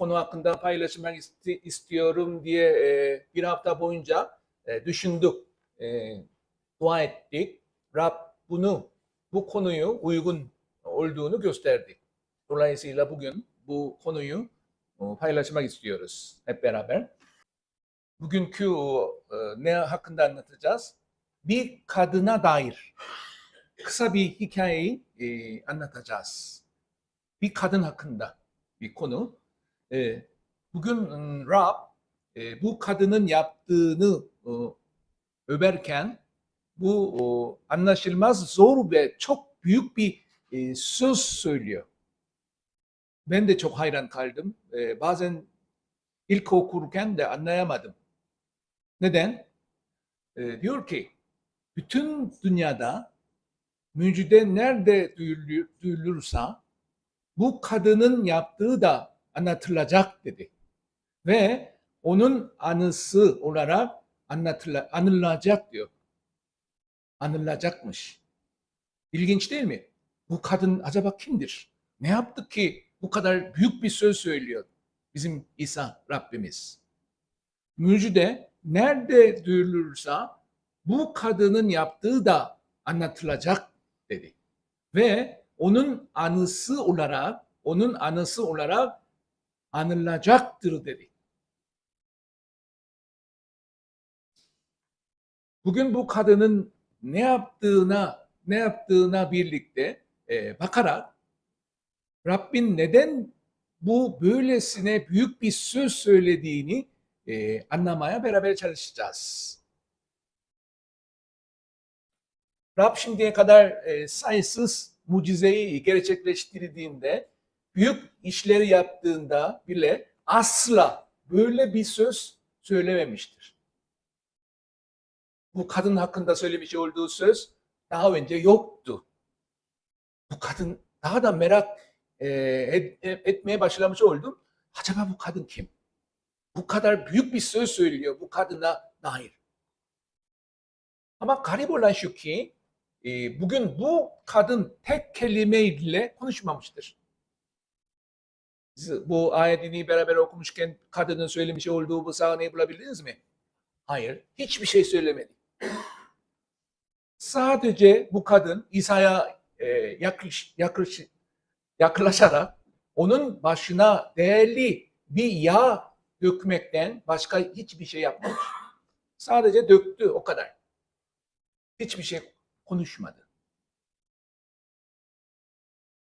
konu hakkında paylaşmak isti- istiyorum diye e, bir hafta boyunca e, düşündük, e, dua ettik. Rab bunu, bu konuyu uygun olduğunu gösterdi. Dolayısıyla bugün bu konuyu e, paylaşmak istiyoruz hep beraber. Bugünkü e, ne hakkında anlatacağız? Bir kadına dair kısa bir hikayeyi e, anlatacağız. Bir kadın hakkında bir konu. E, bugün mm, Rab e, bu kadının yaptığını e, överken bu o, anlaşılmaz zor ve çok büyük bir e, söz söylüyor. Ben de çok hayran kaldım. E, bazen ilk okurken de anlayamadım. Neden? E, diyor ki bütün dünyada müjde nerede duyulur, duyulursa bu kadının yaptığı da anlatılacak dedi. Ve onun anısı olarak anlatıla, anılacak diyor. Anılacakmış. İlginç değil mi? Bu kadın acaba kimdir? Ne yaptı ki bu kadar büyük bir söz söylüyor bizim İsa Rabbimiz? Müjde nerede duyulursa bu kadının yaptığı da anlatılacak dedi. Ve onun anısı olarak, onun anısı olarak anılacaktır dedi. Bugün bu kadının ne yaptığına, ne yaptığına birlikte e, bakarak Rabbin neden bu böylesine büyük bir söz söylediğini e, anlamaya beraber çalışacağız. Rab şimdiye kadar e, sayısız mucizeyi gerçekleştirdiğinde, büyük işleri yaptığında bile asla böyle bir söz söylememiştir. Bu kadın hakkında söylemiş olduğu söz daha önce yoktu. Bu kadın daha da merak e, et- etmeye başlamış oldum. Acaba bu kadın kim? Bu kadar büyük bir söz söylüyor bu kadına dair. Ama garip olan şu ki e, bugün bu kadın tek kelimeyle konuşmamıştır. Bu ayetini beraber okumuşken kadının söylemiş olduğu bu sahneyi bulabildiniz mi? Hayır, hiçbir şey söylemedi. Sadece bu kadın İsa'ya e, yakış, yakış, yaklaşarak onun başına değerli bir yağ dökmekten başka hiçbir şey yapmamış. Sadece döktü o kadar. Hiçbir şey konuşmadı.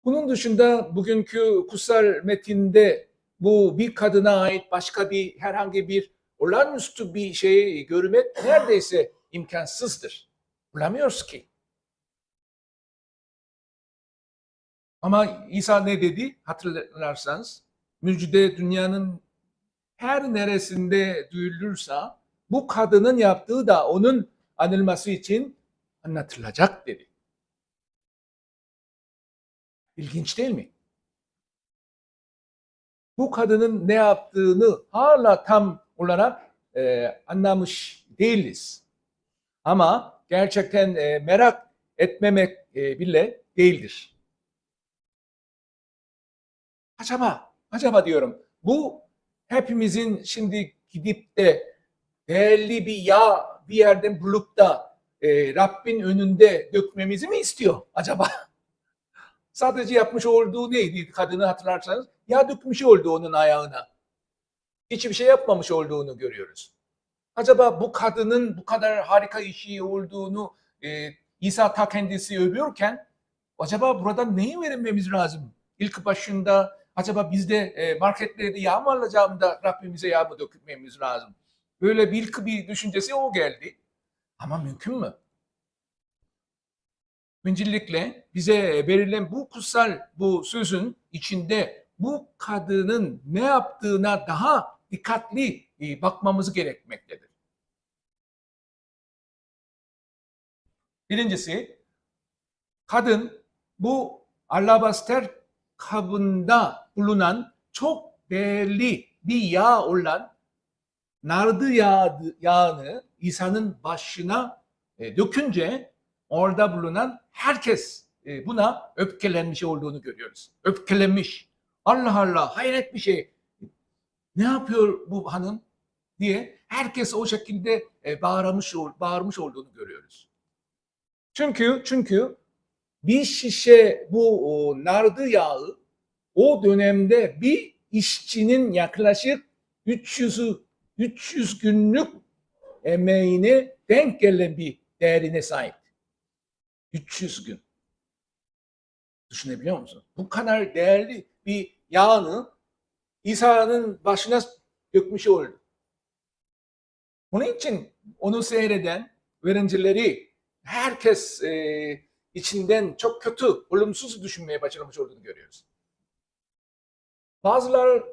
Bunun dışında bugünkü kutsal metinde bu bir kadına ait başka bir herhangi bir olağanüstü bir şeyi görmek neredeyse imkansızdır. Bulamıyoruz ki. Ama İsa ne dedi hatırlarsanız müjde dünyanın her neresinde duyulursa bu kadının yaptığı da onun anılması için anlatılacak dedi. İlginç değil mi? Bu kadının ne yaptığını hala tam olarak e, anlamış değiliz. Ama gerçekten e, merak etmemek e, bile değildir. Acaba, acaba diyorum bu hepimizin şimdi gidip de değerli bir yağ bir yerden bulup da e, Rabbin önünde dökmemizi mi istiyor acaba? Sadece yapmış olduğu neydi kadını hatırlarsanız? Yağ dökmüş oldu onun ayağına. Hiçbir şey yapmamış olduğunu görüyoruz. Acaba bu kadının bu kadar harika işi olduğunu e, İsa ta kendisi övüyorken acaba burada neyi verilmemiz lazım? İlk başında acaba biz de e, marketlerde yağ mı alacağım da Rabbimize yağ mı dökmemiz lazım? Böyle bir bir düşüncesi o geldi. Ama mümkün mü? Öncelikle bize verilen bu kutsal bu sözün içinde bu kadının ne yaptığına daha dikkatli e, bakmamız gerekmektedir. Birincisi, kadın bu alabaster kabında bulunan çok değerli bir yağ olan nardı yağı, yağını İsa'nın başına e, dökünce orada bulunan herkes e, buna öfkelenmiş olduğunu görüyoruz. Öfkelenmiş. Allah Allah hayret bir şey. Ne yapıyor bu hanım diye herkes o şekilde e, bağırmış bağırmış olduğunu görüyoruz. Çünkü çünkü bir şişe bu nardı yağı o dönemde bir işçinin yaklaşık 300 300 günlük emeğine denk gelen bir değerine sahip. 300 gün. Düşünebiliyor musun? Bu kadar değerli bir yağını İsa'nın başına dökmüş oldu. Bunun için onu seyreden öğrencileri herkes e, içinden çok kötü, olumsuz düşünmeye başlamış olduğunu görüyoruz. Bazıları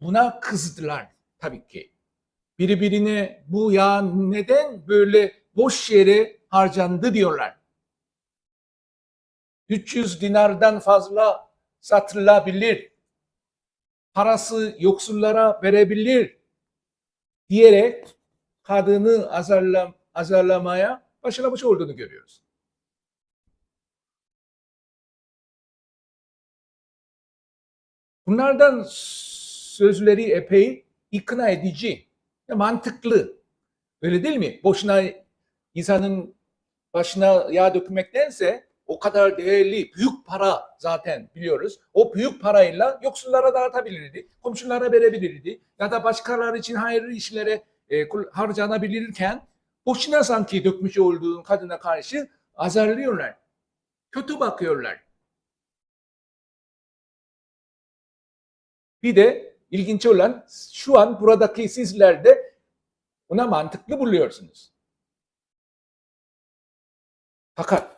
buna kızdılar tabii ki. Birbirine bu yağ neden böyle boş yere harcandı diyorlar. 300 dinardan fazla satılabilir. Parası yoksullara verebilir diyerek kadını azarlam azarlamaya başlamış olduğunu görüyoruz. Bunlardan sözleri epey ikna edici, mantıklı. Öyle değil mi? Boşuna insanın başına yağ dökmektense o kadar değerli büyük para zaten biliyoruz. O büyük parayla yoksullara dağıtabilirdi, komşulara verebilirdi ya da başkaları için hayırlı işlere e, harcanabilirken boşuna sanki dökmüş olduğun kadına karşı azarlıyorlar. Kötü bakıyorlar. Bir de ilginç olan şu an buradaki sizler de ona mantıklı buluyorsunuz. Fakat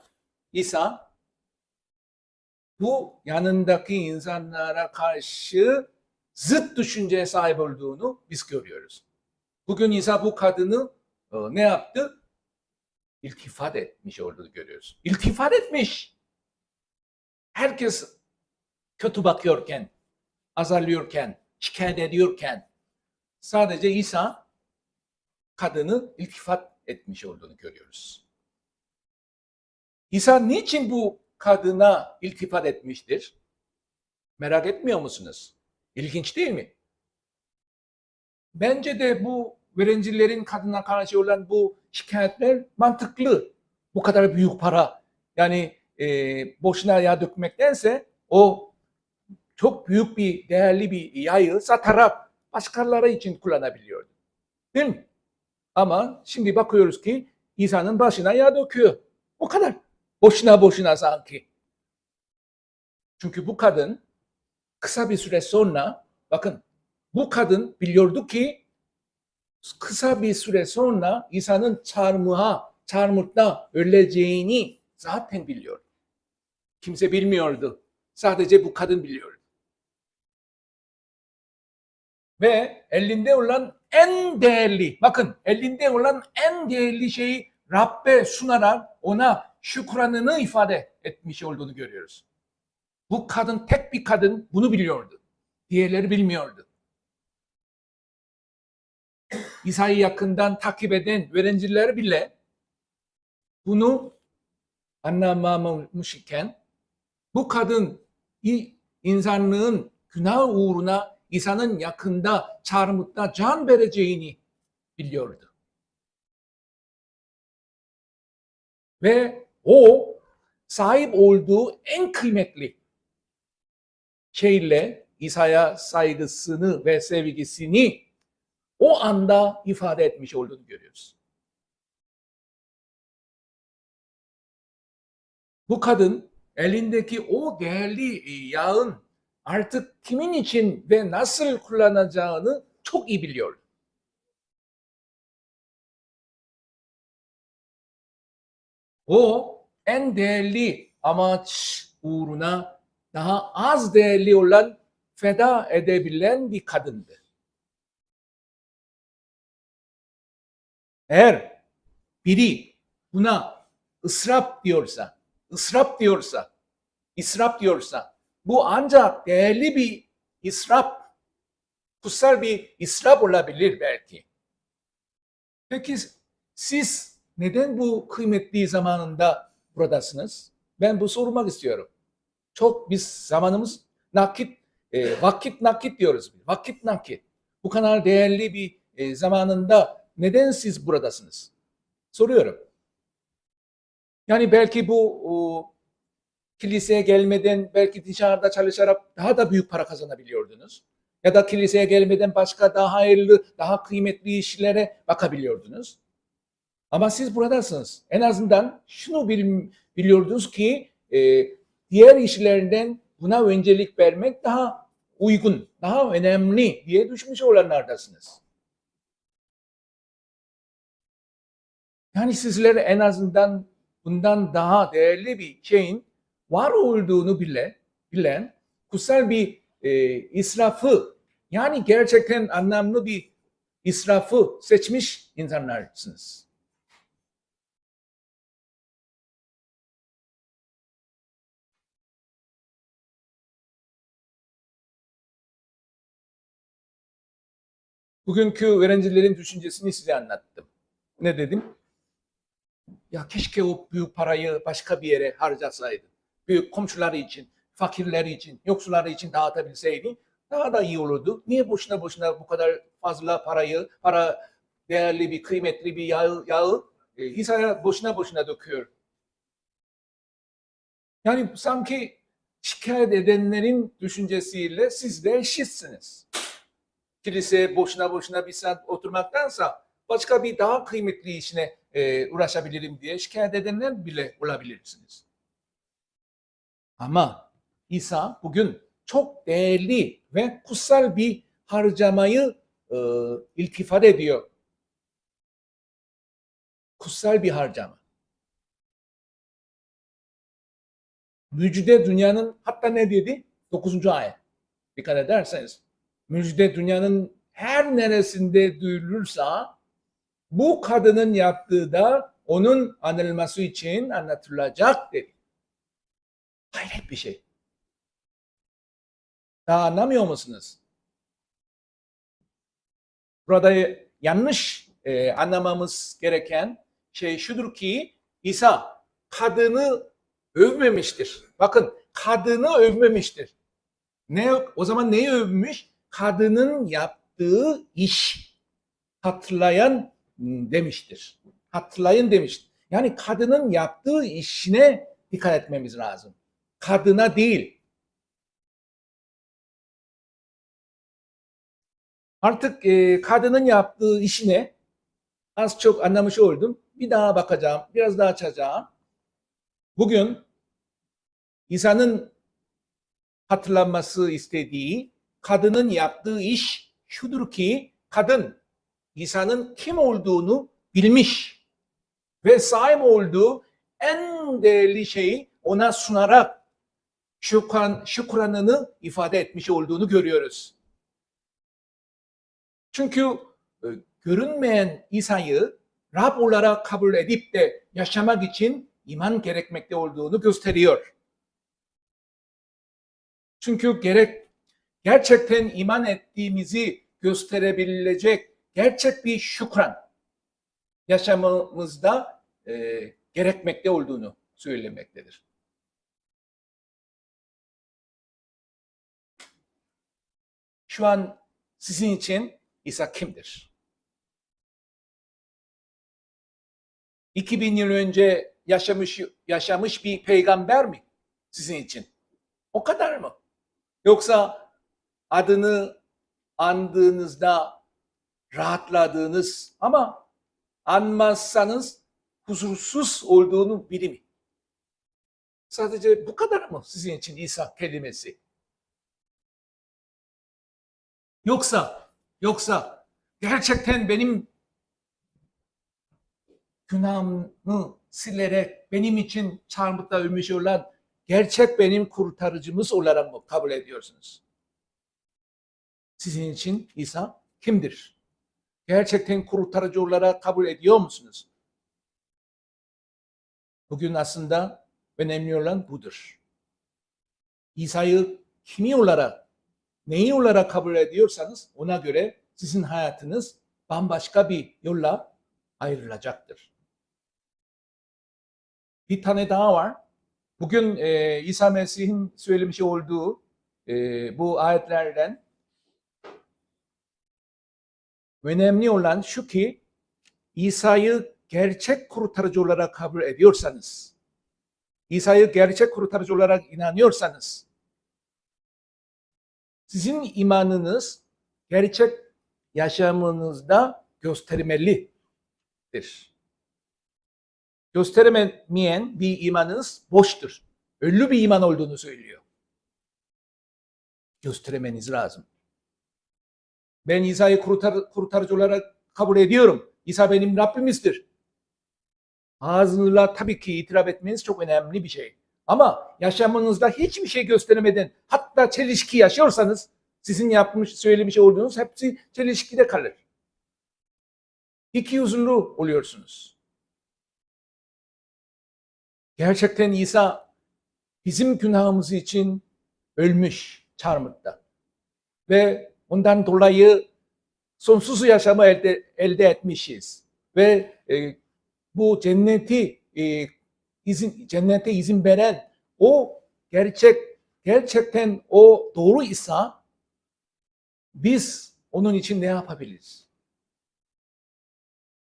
İsa bu yanındaki insanlara karşı zıt düşünceye sahip olduğunu biz görüyoruz. Bugün İsa bu kadını e, ne yaptı? İltifat etmiş olduğunu görüyoruz. İltifat etmiş. Herkes kötü bakıyorken, azarlıyorken, şikayet ediyorken sadece İsa kadını iltifat etmiş olduğunu görüyoruz. İsa niçin bu kadına iltifat etmiştir? Merak etmiyor musunuz? İlginç değil mi? Bence de bu öğrencilerin kadına karşı olan bu şikayetler mantıklı. Bu kadar büyük para yani e, boşuna yağ dökmektense o çok büyük bir değerli bir yayı satarak başkaları için kullanabiliyordu. Değil mi? Ama şimdi bakıyoruz ki insanın başına yağ döküyor. O kadar. Boşuna boşuna sanki. Çünkü bu kadın kısa bir süre sonra bakın bu kadın biliyordu ki kısa bir süre sonra İsa'nın çarmıha, çarmıhta öleceğini zaten biliyordu. Kimse bilmiyordu. Sadece bu kadın biliyordu. Ve elinde olan en değerli, bakın elinde olan en değerli şeyi Rabbe sunarak ona şükranını ifade etmiş olduğunu görüyoruz. Bu kadın tek bir kadın bunu biliyordu. Diğerleri bilmiyordu. İsa'yı yakından takip eden öğrenciler bile bunu anlamamış iken bu kadın insanlığın günah uğruna İsa'nın yakında çarmıhta can vereceğini biliyordu. Ve o sahip olduğu en kıymetli şeyle İsa'ya saygısını ve sevgisini o anda ifade etmiş olduğunu görüyoruz. Bu kadın elindeki o değerli yağın artık kimin için ve nasıl kullanacağını çok iyi biliyor. O en değerli amaç uğruna daha az değerli olan feda edebilen bir kadındı. Eğer biri buna ısrap diyorsa, ısrap diyorsa, israp diyorsa bu ancak değerli bir israp, kutsal bir israp olabilir belki. Peki siz neden bu kıymetli zamanında buradasınız? Ben bu sormak istiyorum. Çok biz zamanımız nakit, e, vakit nakit diyoruz. Vakit nakit. Bu kadar değerli bir e, zamanında neden siz buradasınız? Soruyorum. Yani belki bu o, kiliseye gelmeden belki dışarıda çalışarak daha da büyük para kazanabiliyordunuz. Ya da kiliseye gelmeden başka daha hayırlı, daha kıymetli işlere bakabiliyordunuz. Ama siz buradasınız. En azından şunu bil, biliyordunuz ki e, diğer işlerden buna öncelik vermek daha uygun, daha önemli diye düşmüş olanlardasınız. Yani sizler en azından bundan daha değerli bir şeyin var olduğunu bile bilen kutsal bir e, israfı yani gerçekten anlamlı bir israfı seçmiş insanlarsınız. Bugünkü öğrencilerin düşüncesini size anlattım. Ne dedim? Ya keşke o büyük parayı başka bir yere harcasaydı. Büyük komşuları için, fakirleri için, yoksulları için dağıtabilseydi daha da iyi olurdu. Niye boşuna boşuna bu kadar fazla parayı, para değerli bir, kıymetli bir yağı, yağı e, İsa'ya boşuna boşuna döküyor. Yani sanki şikayet edenlerin düşüncesiyle siz de eşitsiniz. Kiliseye boşuna boşuna bir saat oturmaktansa başka bir daha kıymetli işine e, uğraşabilirim diye şikayet edenler bile olabilirsiniz. Ama İsa bugün çok değerli ve kutsal bir harcamayı e, iltifat ediyor. Kutsal bir harcama. Müjde dünyanın hatta ne dedi? 9. ayet. Dikkat ederseniz. Müjde dünyanın her neresinde duyulursa bu kadının yaptığı da onun anılması için anlatılacak dedi. Hayret bir şey. Daha anlamıyor musunuz? Burada yanlış e, anlamamız gereken şey şudur ki İsa kadını övmemiştir. Bakın kadını övmemiştir. Ne o zaman neyi övmüş? Kadının yaptığı iş hatırlayan demiştir. Hatırlayın demiştir. Yani kadının yaptığı işine dikkat etmemiz lazım. Kadına değil. Artık e, kadının yaptığı işine az çok anlamış oldum. Bir daha bakacağım, biraz daha açacağım. Bugün İsa'nın hatırlanması istediği kadının yaptığı iş şudur ki kadın İsa'nın kim olduğunu bilmiş ve sahip olduğu en değerli şeyi ona sunarak şükran, şükranını ifade etmiş olduğunu görüyoruz. Çünkü e, görünmeyen İsa'yı Rab olarak kabul edip de yaşamak için iman gerekmekte olduğunu gösteriyor. Çünkü gerek gerçekten iman ettiğimizi gösterebilecek gerçek bir şükran yaşamımızda e, gerekmekte olduğunu söylemektedir. Şu an sizin için İsa kimdir? 2000 yıl önce yaşamış yaşamış bir peygamber mi sizin için? O kadar mı? Yoksa adını andığınızda rahatladığınız ama anmazsanız huzursuz olduğunu biri mi? Sadece bu kadar mı sizin için İsa kelimesi? Yoksa, yoksa gerçekten benim günahımı silerek benim için çarmıhta ölmüş olan gerçek benim kurtarıcımız olarak mı kabul ediyorsunuz? Sizin için İsa kimdir? Gerçekten kurtarıcı olarak kabul ediyor musunuz? Bugün aslında önemli olan budur. İsa'yı kimi olarak, neyi olarak kabul ediyorsanız ona göre sizin hayatınız bambaşka bir yolla ayrılacaktır. Bir tane daha var. Bugün e, İsa Mesih'in söylemiş olduğu e, bu ayetlerden önemli olan şu ki İsa'yı gerçek kurtarıcı olarak kabul ediyorsanız, İsa'yı gerçek kurtarıcı olarak inanıyorsanız, sizin imanınız gerçek yaşamınızda göstermelidir. Gösteremeyen bir imanınız boştur. Ölü bir iman olduğunu söylüyor. Gösteremeniz lazım. Ben İsa'yı kurtar, kurtarıcı olarak kabul ediyorum. İsa benim Rabbimizdir. Ağzınızla tabii ki itiraf etmeniz çok önemli bir şey. Ama yaşamınızda hiçbir şey gösteremeden hatta çelişki yaşıyorsanız sizin yapmış, söylemiş olduğunuz hepsi çelişkide kalır. İki yüzlü oluyorsunuz. Gerçekten İsa bizim günahımız için ölmüş çarmıhta. Ve ondan dolayı sonsuz yaşamı elde, elde etmişiz. Ve e, bu cenneti e, izin cennete izin veren o gerçek gerçekten o doğru İsa biz onun için ne yapabiliriz?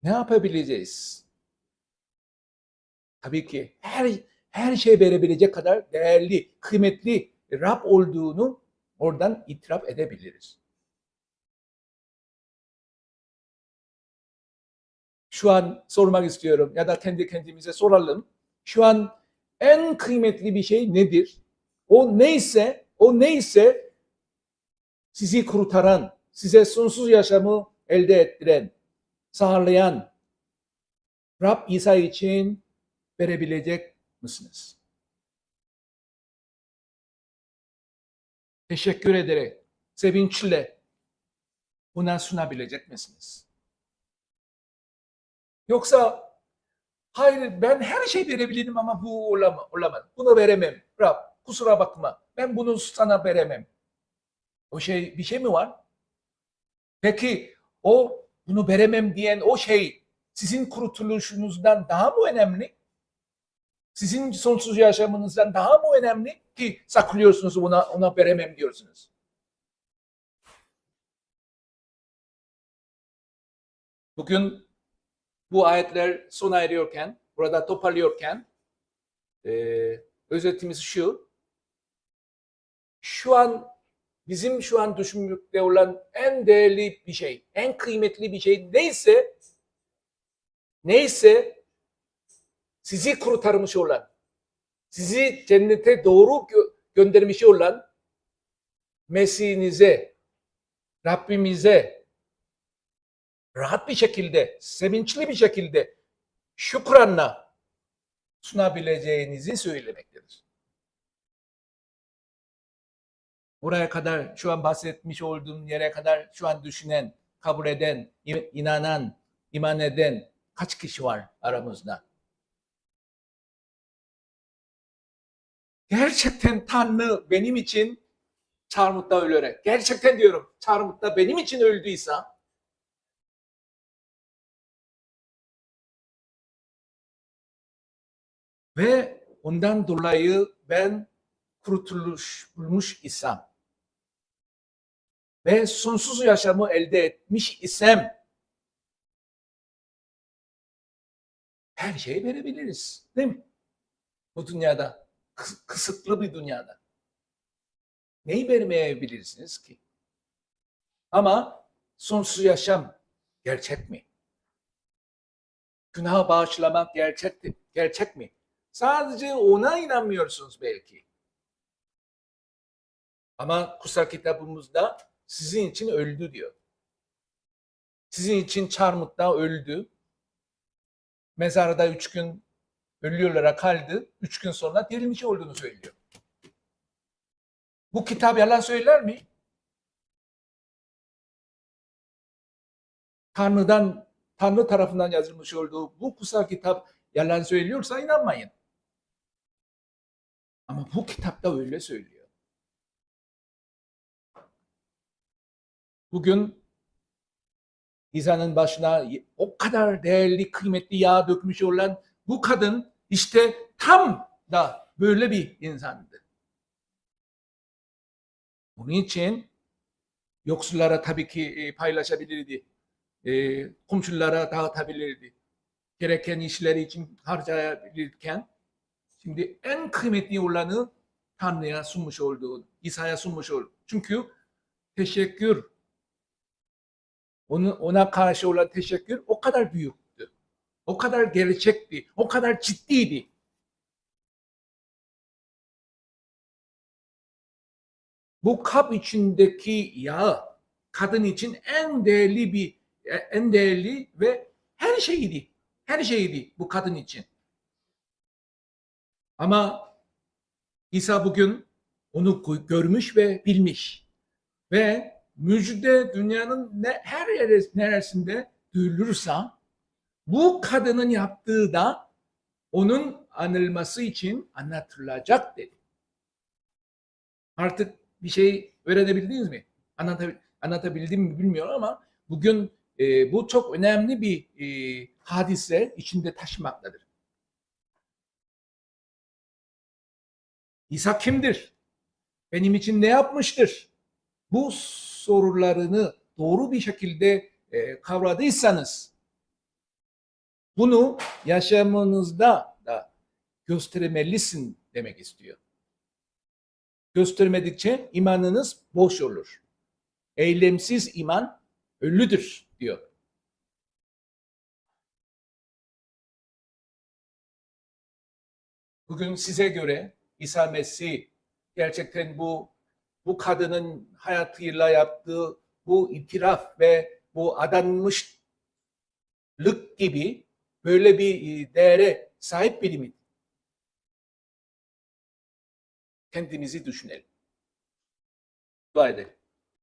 Ne yapabileceğiz? Tabii ki her her şey verebilecek kadar değerli, kıymetli Rab olduğunu oradan itiraf edebiliriz. Şu an sormak istiyorum ya da kendi kendimize soralım. Şu an en kıymetli bir şey nedir? O neyse, o neyse sizi kurtaran, size sonsuz yaşamı elde ettiren, sağlayan Rab İsa için verebilecek misiniz? Teşekkür ederek, sevinçle buna sunabilecek misiniz? Yoksa hayır ben her şey verebilirim ama bu olamaz. olamaz. Bunu veremem. Rab kusura bakma. Ben bunu sana veremem. O şey bir şey mi var? Peki o bunu veremem diyen o şey sizin kurtuluşunuzdan daha mı önemli? Sizin sonsuz yaşamınızdan daha mı önemli ki saklıyorsunuz ona ona veremem diyorsunuz? Bugün bu ayetler sona eriyorken, burada toparlıyorken e, özetimiz şu. Şu an bizim şu an düşünmekte olan en değerli bir şey, en kıymetli bir şey neyse neyse sizi kurtarmış olan, sizi cennete doğru gö- göndermiş olan Mesih'inize, Rabbimize rahat bir şekilde, sevinçli bir şekilde şükranla sunabileceğinizi söylemektedir. Buraya kadar şu an bahsetmiş olduğum yere kadar şu an düşünen, kabul eden, inanan, iman eden kaç kişi var aramızda? Gerçekten Tanrı benim için çarmıhta ölerek, gerçekten diyorum çarmıhta benim için öldüyse ve ondan dolayı ben kurtuluş bulmuş isem ve sonsuz yaşamı elde etmiş isem her şeyi verebiliriz. Değil mi? Bu dünyada. kıs- Kısıtlı bir dünyada. Neyi vermeyebilirsiniz ki? Ama sonsuz yaşam gerçek mi? Günah bağışlamak gerçek, gerçek mi? Sadece ona inanmıyorsunuz belki. Ama kutsal kitabımızda sizin için öldü diyor. Sizin için çarmıhta öldü. Mezarda üç gün ölü olarak kaldı. Üç gün sonra dirilmiş olduğunu söylüyor. Bu kitap yalan söyler mi? Tanrı'dan, Tanrı tarafından yazılmış olduğu bu kutsal kitap yalan söylüyorsa inanmayın. Ama bu kitapta öyle söylüyor. Bugün İsa'nın başına o kadar değerli, kıymetli yağ dökmüş olan bu kadın işte tam da böyle bir insandı. Bunun için yoksullara tabii ki e, paylaşabilirdi. e, komşulara dağıtabilirdi. Gereken işleri için harcayabilirken şimdi en kıymetli olanı Tanrı'ya sunmuş olduğu, İsa'ya sunmuş olduğu. Çünkü teşekkür, onu, ona karşı olan teşekkür o kadar büyüktü. O kadar gerçekti, o kadar ciddiydi. Bu kap içindeki yağ kadın için en değerli bir en değerli ve her şeydi. Her şeydi bu kadın için. Ama İsa bugün onu görmüş ve bilmiş. Ve müjde dünyanın ne, her yere, neresinde duyulursa bu kadının yaptığı da onun anılması için anlatılacak dedi. Artık bir şey öğrenebildiniz mi? Anlatabil, anlatabildim mi bilmiyorum ama bugün e, bu çok önemli bir e, hadise içinde taşımaktadır. İsa kimdir? Benim için ne yapmıştır? Bu sorularını doğru bir şekilde e, kavradıysanız bunu yaşamınızda da göstermelisin demek istiyor. Göstermedikçe imanınız boş olur. Eylemsiz iman ölüdür diyor. Bugün size göre İsa Mesih gerçekten bu bu kadının hayatıyla yaptığı bu itiraf ve bu adanmışlık gibi böyle bir e, değere sahip biri mi? Kendimizi düşünelim. Dua edelim.